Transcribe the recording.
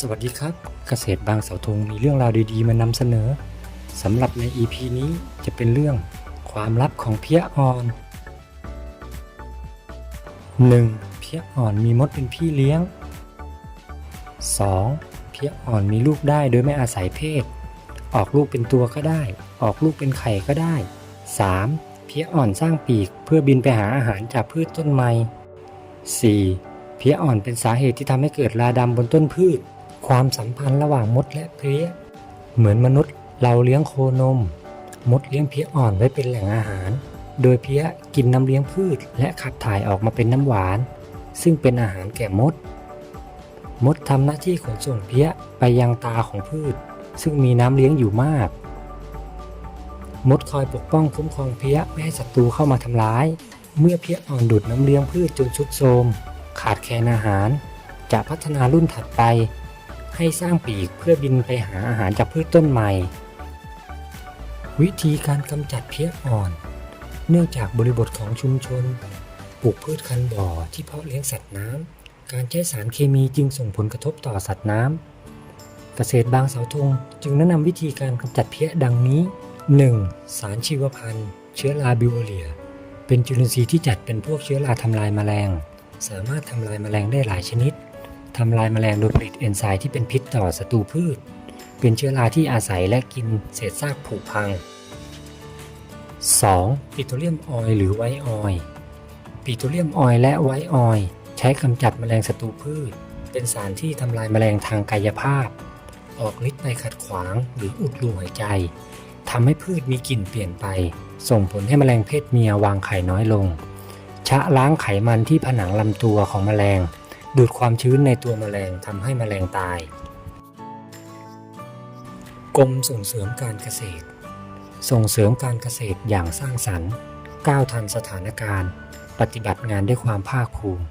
สวัสดีครับ เกษตรบางเสาธงมีเรื่องราวดีๆมานำเสนอสำหรับใน EP นี้จะเป็นเรื่องความลับของเพี้ยอ่อน 1. เพี้ยอ่อนมีมดเป็นพี่เลี้ยง 2. เพี้ยอ่อนมีลูกได้โดยไม่อาศัยเพศ ออกลูกเป็นตัวก็ได้ ออกลูกเป็นไข่ก็ได้ 3. เพี้ยอ่อนสร้างปีกเพื่อบินไปหาอาหารจากพืชต้นไม้ 4. เพี้ยอ่อนเป็นสาเหตุที่ทำให้เกิดราดำบนต้นพืช ความสัมพันธ์ระหว่างมดและเพลี้ย เหมือนมนุษย์เราเลี้ยงโคนม มดเลี้ยงเพี้ยอ่อนไว้เป็นแหล่งอาหาร โดยเพี้ยกินน้ำเลี้ยงพืช และขับถ่ายออกมาเป็นน้ำหวาน ซึ่งเป็นอาหารแก่มด มดทำหน้าที่ขนส่งเพี้ยไปยังตาของพืช ซึ่งมีน้ำเลี้ยงอยู่มาก มดคอยปกป้องคุ้มครองเพี้ยไม่ให้ศัตรูเข้ามาทำร้าย เมื่อเพี้ยอ่อนดูดน้ำเลี้ยงพืชจนชุดโทมขาดแคลนอาหาร จะพัฒนารุ่นถัดไป ให้สร้างปีกเพื่อบินไปหาอาหารจากพืชต้นใหม่วิธีการกำจัดเพี้ยอ่อน เนื่องจากบริบทของชุมชน ปลูกพืชคันบ่อที่เพาะเลี้ยงสัตว์น้ำ การใช้สารเคมีจึงส่งผลกระทบต่อสัตว์น้ำ เกษตรบางเสาธงจึงแนะนำวิธีการกำจัดเพี้ยดังนี้ 1. สารชีวพันธุ์เชื้อราบิวเรีย เป็นจุลินทรีย์ที่จัดเป็นพวกเชื้อราทำลายแมลง สามารถทำลายแมลงได้หลายชนิด ทำลายแมลงโดยผลิตเอนไซม์ที่เป็นพิษต่อศัตรูพืช เป็นเชื้อราที่อาศัยและกินเศษซากผุพัง 2. ปิโตรเลียมออยล์หรือไวออยล์ปิโตรเลียมออยล์และไวออยล์ใช้กำจัดแมลงศัตรูพืช เป็นสารที่ทำลายแมลงทางกายภาพ ออกฤทธิ์ไปขัดขวางหรืออุดรูหายใจทำให้พืชมีกลิ่นเปลี่ยนไป ส่งผลให้แมลงเพศเมียวางไข่น้อยลง ชะล้างไขมันที่ผนังลำตัวของแมลง ดูดความชื้นในตัวแมลงทำให้แมลงตาย กรมส่งเสริมการเกษตร ส่งเสริมการเกษตรอย่างสร้างสรรค์ ก้าวทันสถานการณ์ ปฏิบัติงานด้วยความภาคภูมิ